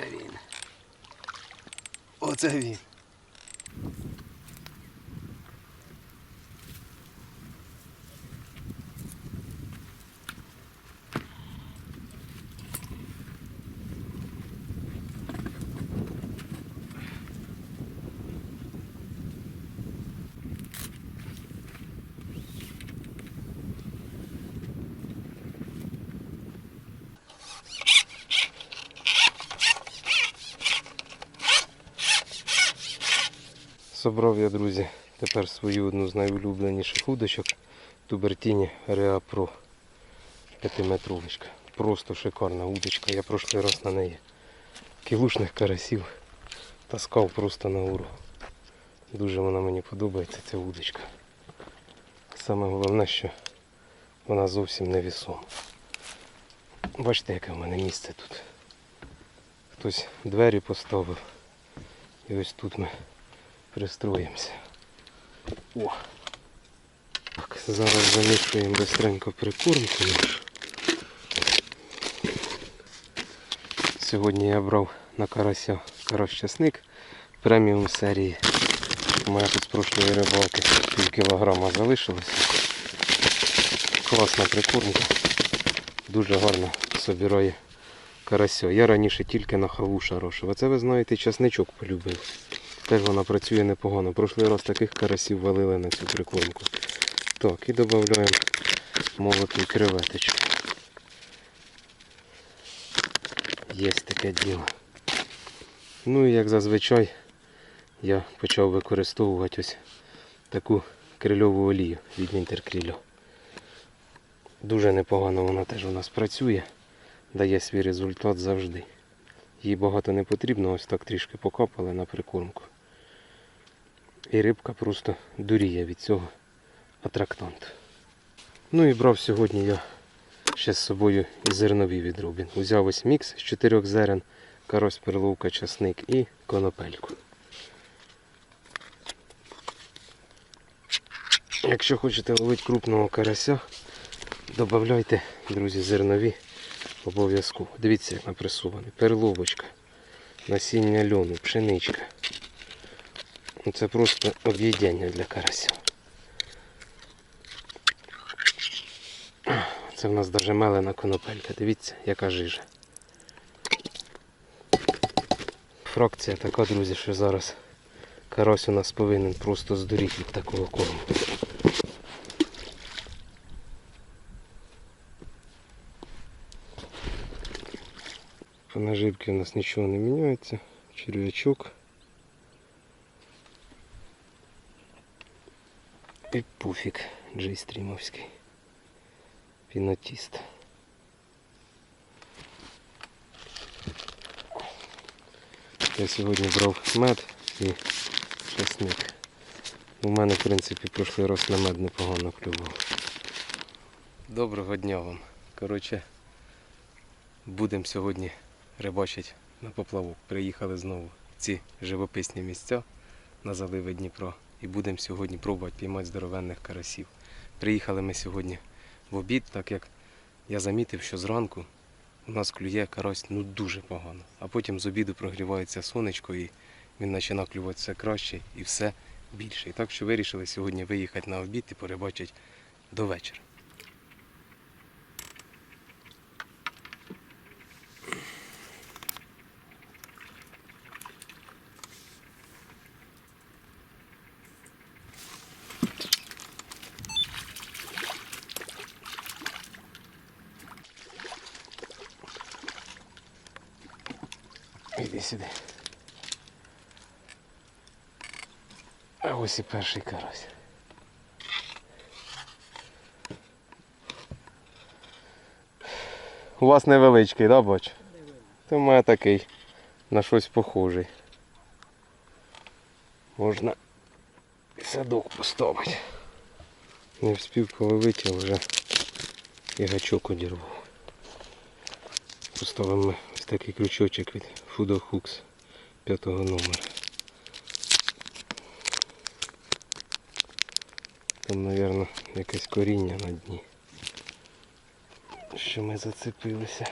Оце він. Оце він. Собрав я, друзі, тепер свою одну з найулюбленіших удочок Тубертіні Реа Pro 5-метровочка. Просто шикарна удочка. Я прошлий раз на неї кілушних карасів таскав просто на уру. Дуже вона мені подобається ця удочка. Саме головне, що вона зовсім не вісома. Бачите, яке в мене місце тут. Хтось двері поставив. І ось тут ми пристроїмося. О! Так, зараз замішуємо бистренько прикормку. Сьогодні я брав на карася карась часник преміум серії. У мене тут з прошлої рибалки пів кілограма залишилося. Класна прикормка. Дуже гарно собирає карася. Я раніше тільки на хаву шарошив. А це ви знаєте, часничок полюбив. Теж вона працює непогано. Прошлий раз таких карасів валили на цю прикормку. Так, і додаємо молоту креветочку. Є таке діло. Ну і як зазвичай я почав використовувати ось таку крильову олію від Інтеркрілю. Дуже непогано вона теж у нас працює, дає свій результат завжди. Їй багато не потрібно, ось так трішки покапали на прикормку. І рибка просто дуріє від цього атрактанту. Ну і брав сьогодні я ще з собою і зернові від Рубін. Узяв ось мікс з чотирьох зерен, карось, перловка, часник і конопельку. Якщо хочете ловити крупного карася, додавайте, друзі, зернові обов'язково. Дивіться, як напресований. Перловочка, насіння льону, пшеничка. Це просто об'єднання для карася. Це в нас навіть мелена конопелька. Дивіться, яка жижа. Фракція така, друзі, що зараз карась у нас повинен просто здуріти від такого корму. По наживці у нас нічого не міняється. Черв'ячок. І пуфік джейстрімовський. Пінотіст. Я сьогодні брав мед і часник. У мене, в принципі, прошлий раз на мед непогано клював. Доброго дня вам. Коротше, будемо сьогодні рибачити на поплавок. Приїхали знову в ці живописні місця на заливи Дніпро. І будемо сьогодні пробувати піймати здоровенних карасів. Приїхали ми сьогодні в обід, так як я замітив, що зранку у нас клює карась ну дуже погано. А потім з обіду прогрівається сонечко і він починає клювати все краще і все більше. І так що вирішили сьогодні виїхати на обід і перебачити до вечора. А ось і перший карась. У вас невеличкий, да, бач? То в мене такий на щось похожий. Можна і садок поставити. Не встиг половити, а вже і гачок одірвав. Поставимо ось такий крючочок від Fudo Hooks п'ятого номера. Там, мабуть, якесь коріння на дні. Що ми зацепилися.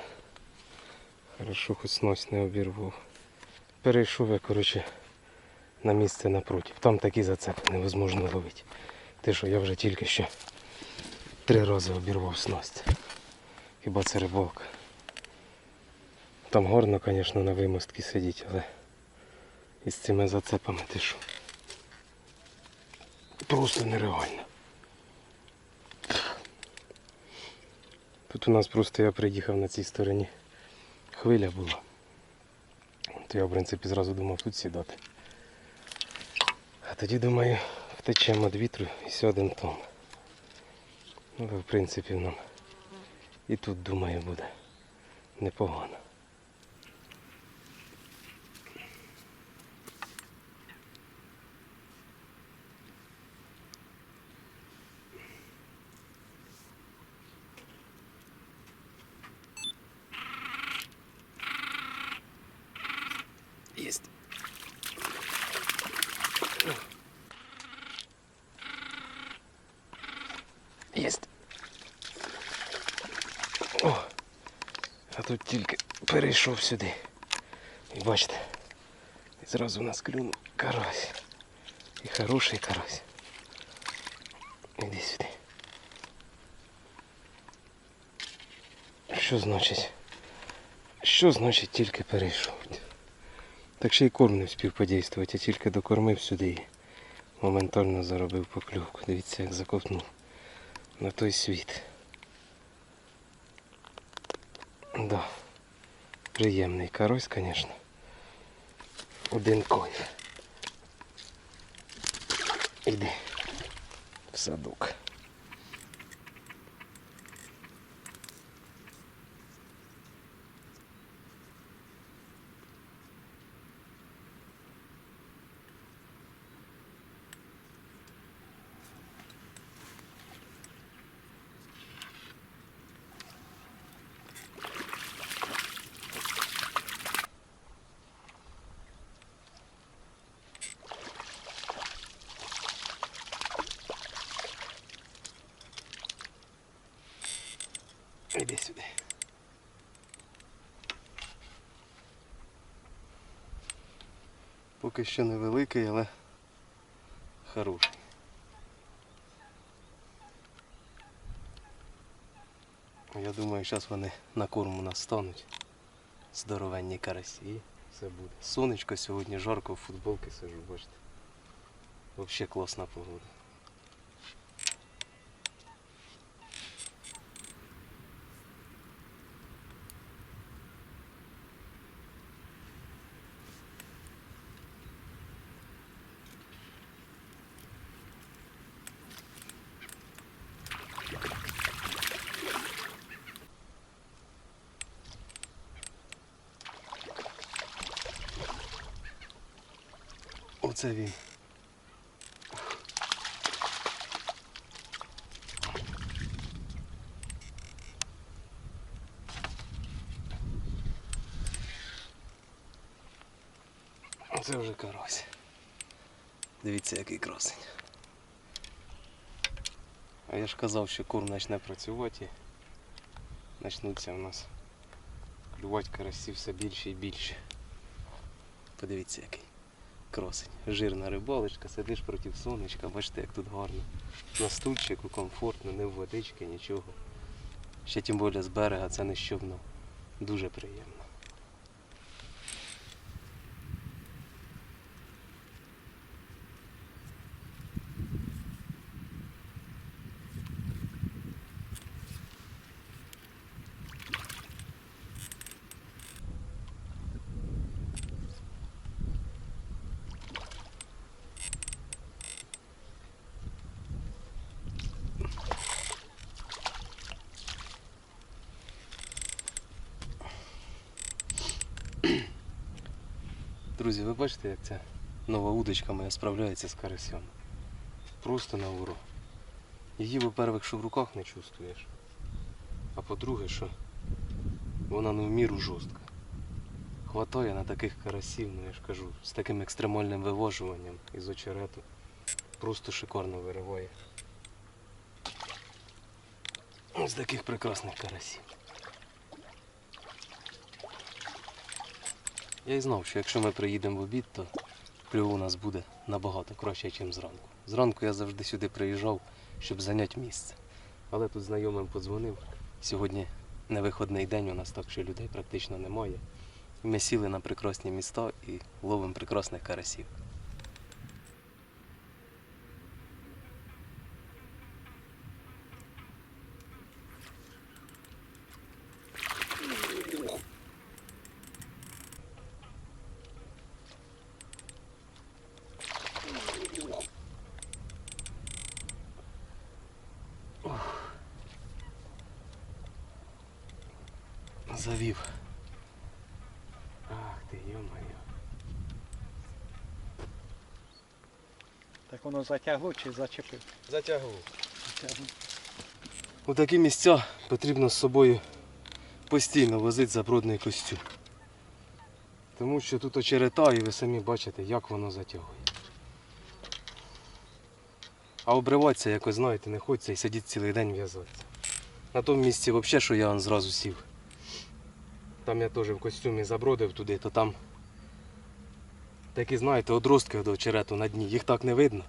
Хорошо, хоч сность не обірвав. Перейшов я, коротше, на місце напротив. Там такі зацепи невозможно ловити. Те, що я вже тільки що три рази обірвав сность. Хіба це рибалка? Там горно, звісно, на вимостці сидіти, але із цими зацепами ти що? Просто нереально. Тут у нас просто я приїхав на цій стороні. Хвиля була. То я, в принципі, зразу думав тут сідати. А тоді, думаю, втечемо від вітру і сядемо там. Ну, в принципі, нам і тут, думаю, буде непогано. Есть. О, а тут тільки перейшов сюди. І бачите, і зразу у нас клюнув карась. І хороший карась. Іди сюди. Що значить? Що значить тільки перейшов? Так ще й корм не встиг подействувати, я тільки докормив сюди і моментально заробив покльовку. Дивіться, як заковтнув на той світ. Да. Приємний карось, звісно. Один кайф. Іди в садок. Сюди. Поки що невеликий, але хороший. Я думаю, зараз вони на корм у нас стануть. Здоровенні карасі. Все буде. Сонечко сьогодні жарко в футболці сижу, бачите. Взагалі класна погода. Оце він. Оце вже карась. Дивіться, який красень. А я ж казав, що корм почне працювати і у нас клювати карасі все більше і більше. Подивіться який красень. Жирна рибалочка, сидиш проти сонечка, бачите, як тут гарно. На стульчику комфортно, не в водички, нічого. Ще тим більше з берега це не щовно. Дуже приємно. Друзі, ви бачите, як ця нова удочка моя справляється з карасем. Просто на уро. Її, по-перше, що в руках не чувствуєш. А по-друге, що вона ну в міру жорстка. Хватає на таких карасів, ну я ж кажу, з таким екстремальним вивожуванням із очерету. Просто шикарно вириває. Ось таких прекрасних карасів. Я й знав, що якщо ми приїдемо в обід, то кльов у нас буде набагато краще, ніж зранку. Зранку я завжди сюди приїжджав, щоб зайняти місце. Але тут знайомим подзвонив. Сьогодні не виходний день у нас, так що людей практично немає. Ми сіли на прекрасні міста і ловимо прекрасних карасів. Завів. Ах ти, йо-моє. Так воно затягло чи зачепив? Затягував. Затягло. У такі місця потрібно з собою постійно возити забрудний костюм. Тому що тут очерета і ви самі бачите, як воно затягує. А обриватися, якось знаєте, не хочеться і сидіти цілий день в'язатися. На тому місці взагалі, що я он зразу сів. Там я теж в костюмі забродив туди, то там такі, знаєте, одростки до очерету на дні. Їх так не видно,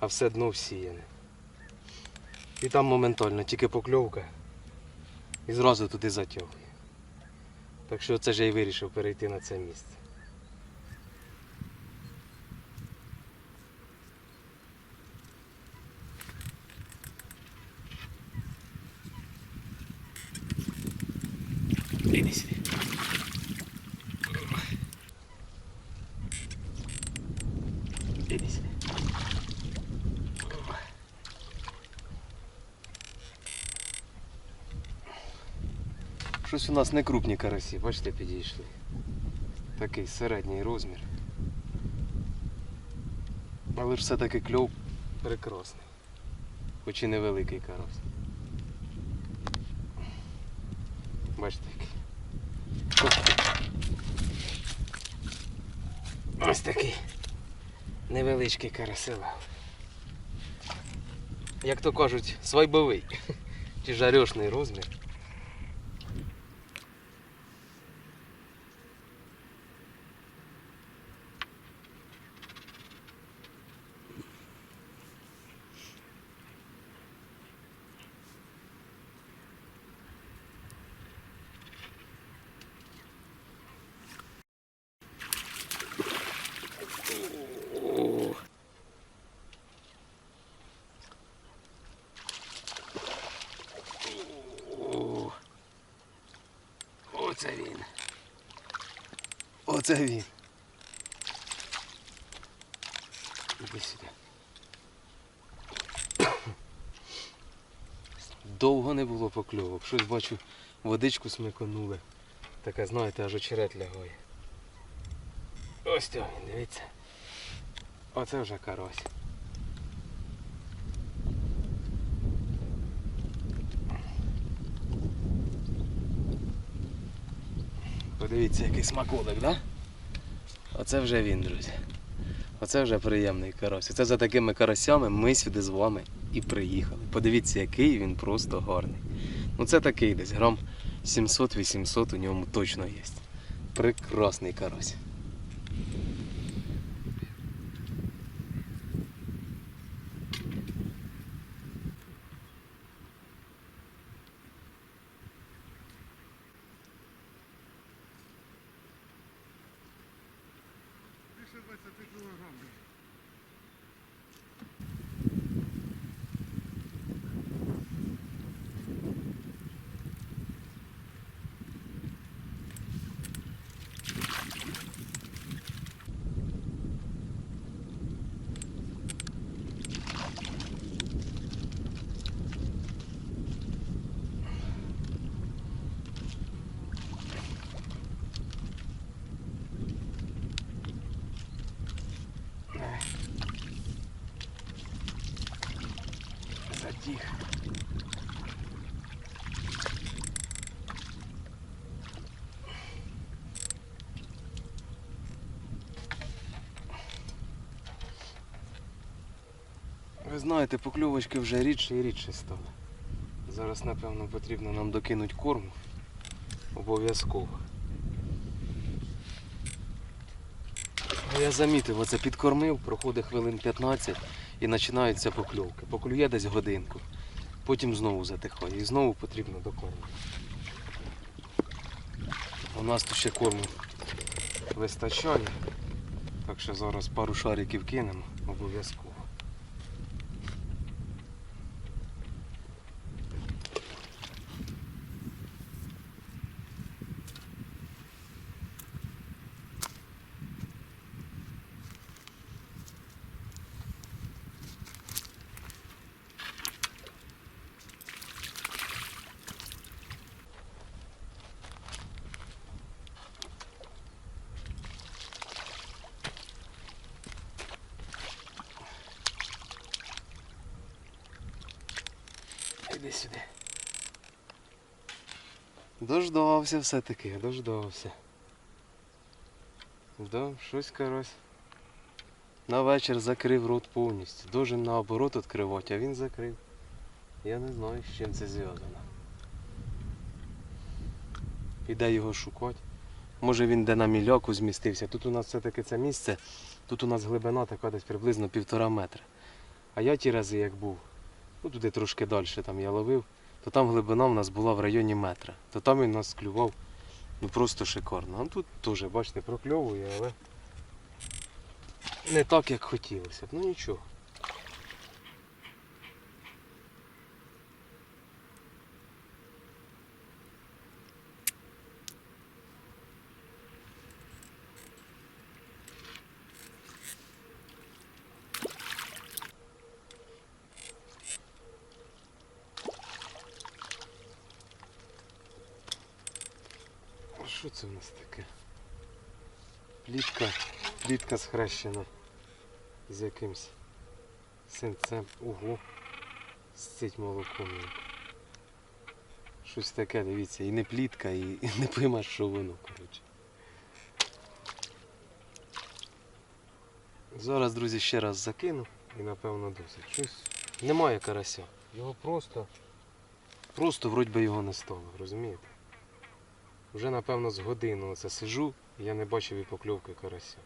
а все дно всіяне. І там моментально тільки покльовка і зразу туди затягує. Так що це ж я й вирішив перейти на це місце. Іди сюди. Іди сюди. Щось у нас не крупні карасі, бачите, підійшли. Такий середній розмір. Але ж все-таки кльов прекрасний. Хоч і невеликий карась. Бачите який. Ось такий невеличкий карасилав. Як то кажуть, свайбовий. Чи жарешний розмір. О, Оце він. Оце він. Іди сюди. Довго не було покльовок. Щось бачу, водичку смиконули. Таке, знаєте, аж очерет лягає. Ось то він, дивіться. Оце вже карась. Подивіться, який смаколик, да? Оце вже він, друзі. Оце вже приємний карась. Оце за такими карасями ми сюди з вами і приїхали. Подивіться, який він просто гарний. Ну це такий десь грам 700-800 у ньому точно є. Прекрасний карась. Більше 20 кілограмів. Затих. Ви знаєте, покльовочки вже рідше і рідше стали. Зараз, напевно, потрібно нам докинути корму. Обов'язково. Ну, Я замітив, оце підкормив, проходить хвилин 15 і починаються покльовки. Поклює десь годинку, потім знову затихає і знову потрібно докормити. У нас тут ще корму вистачає, так що зараз пару шариків кинемо обов'язково. Іди сюди. Дождався все-таки, дождався. Да, щось карась. На вечір закрив рот повністю. Должен наоборот відкривати, а він закрив. Я не знаю, з чим це зв'язано. Іде його шукати. Може він де на мільоку змістився. Тут у нас все-таки це місце. Тут у нас глибина така десь приблизно півтора метра. А я ті рази як був, ну туди трошки далі там я ловив, то там глибина в нас була в районі метра. То там він нас клював ну просто шикарно. А тут теж, бачите, прокльовує, але не так, як хотілося б. Ну нічого. Що це в нас таке? Плітка, плітка схрещена з якимсь синцем. Ого. Сцить молоком. Щось таке, дивіться, і не плітка, і, не поймеш, що воно, коротше. Зараз, друзі, ще раз закину і напевно досить. Щось немає карася. Його просто, просто вроді би його не стало, розумієте? Вже напевно з годину оце сижу, і я не бачив і покльовки карася.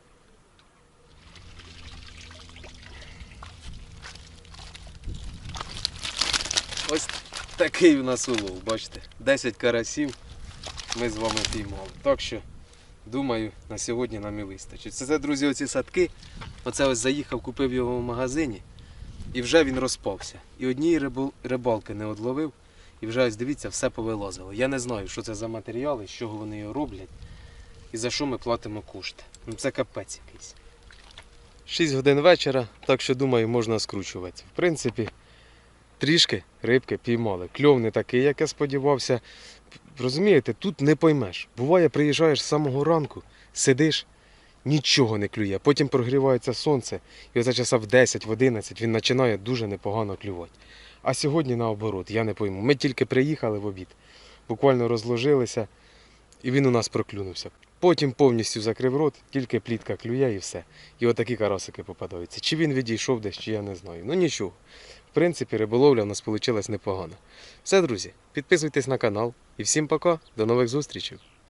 Ось такий у нас улов, бачите. 10 карасів ми з вами піймали. Так що, думаю, на сьогодні нам і вистачить. Це, це, друзі, оці садки. Оце ось заїхав, купив його в магазині, і вже він розпався. І однієї рибалки не одловив. І вже ось дивіться, все повилазило. Я не знаю, що це за матеріали, з чого вони його роблять і за що ми платимо кошти. Ну це капець якийсь. 6 годин вечора, так що думаю, можна скручувати. В принципі, трішки рибки піймали. Кльов не такий, як я сподівався. Розумієте, тут не поймеш. Буває, приїжджаєш з самого ранку, сидиш, нічого не клює. Потім прогрівається сонце, і оце часа в 10, в 11 він починає дуже непогано клювати. А сьогодні наоборот, я не пойму. Ми тільки приїхали в обід, буквально розложилися, і він у нас проклюнувся. Потім повністю закрив рот, тільки плітка клює і все. І отакі карасики попадаються. Чи він відійшов десь, чи я не знаю. Ну нічого. В принципі, риболовля у нас вийшла непогана. Все, друзі, підписуйтесь на канал і всім пока, до нових зустрічей.